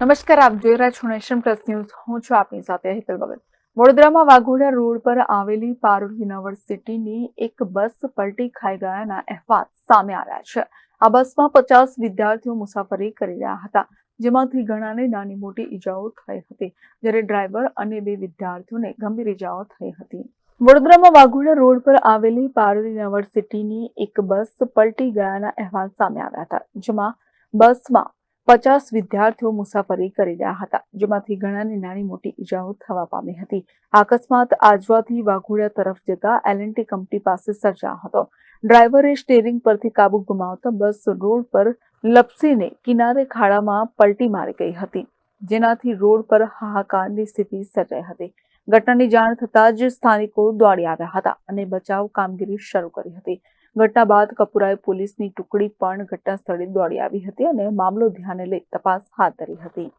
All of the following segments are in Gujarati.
નમસ્કાર, આપ જોઈ રહ્યા છો નેશન પ્લસ ન્યૂઝ. હું છું આપની સાથે હેતલ ભગત. વડોદરામાં વાઘોડિયા રોડ પર આવેલી પારુલ યુનિવર્સિટીની એક બસ પલટી ખાઈ ગયાના અહેવાલ સામે આવ્યા છે. આ બસમાં પચાસ વિદ્યાર્થીઓ મુસાફરી કરી રહ્યા હતા, જેમાંથી ઘણાને નાની મોટી ઈજાઓ થઈ હતી, જ્યારે ડ્રાઈવર અને બે વિદ્યાર્થીઓને ગંભીર ઈજાઓ થઈ હતી. વડોદરામાં વાઘોડા રોડ પર આવેલી પારુલ યુનિવર્સિટીની એક બસ પલટી ગયાના અહેવાલ સામે આવ્યા હતા, જેમાં બસમાં પચાસ વિદ્યાર્થીઓ મુસાફરી કરી રહ્યા હતા, જેમાંથી ઘણાને નાની મોટી ઈજાઓ થવા પામી હતી. અકસ્માત આજવાથી વાઘોડિયા તરફ જતા એલએનટી કંપની પાસે સર્જાયો હતો. ડ્રાઈવરે સ્ટેરિંગ પરથી કાબુ ગુમાવતા બસ રોડ પર લપસીને કિનારે ખાડામાં પલટી મારી ગઈ હતી, જેનાથી રોડ પર હાહાકારની સ્થિતિ સર્જાઈ હતી. ઘટનાની જાણ થતાં જ સ્થાનિકો દોડી આવ્યા હતા અને બચાવ કામગીરી શરૂ કરી હતી. ઘટના બાદ કપૂરાએ પોલીસની ટુકડી પણ ઘટના સ્થળે દોડી આવી હતી અને મામલો ધ્યાને લઈ તપાસ હાથ ધરી હતી.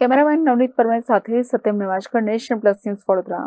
કેમેરામેન નવનીત પરમાર સાથે Satyam Nivaskar nation plus news Vadodara.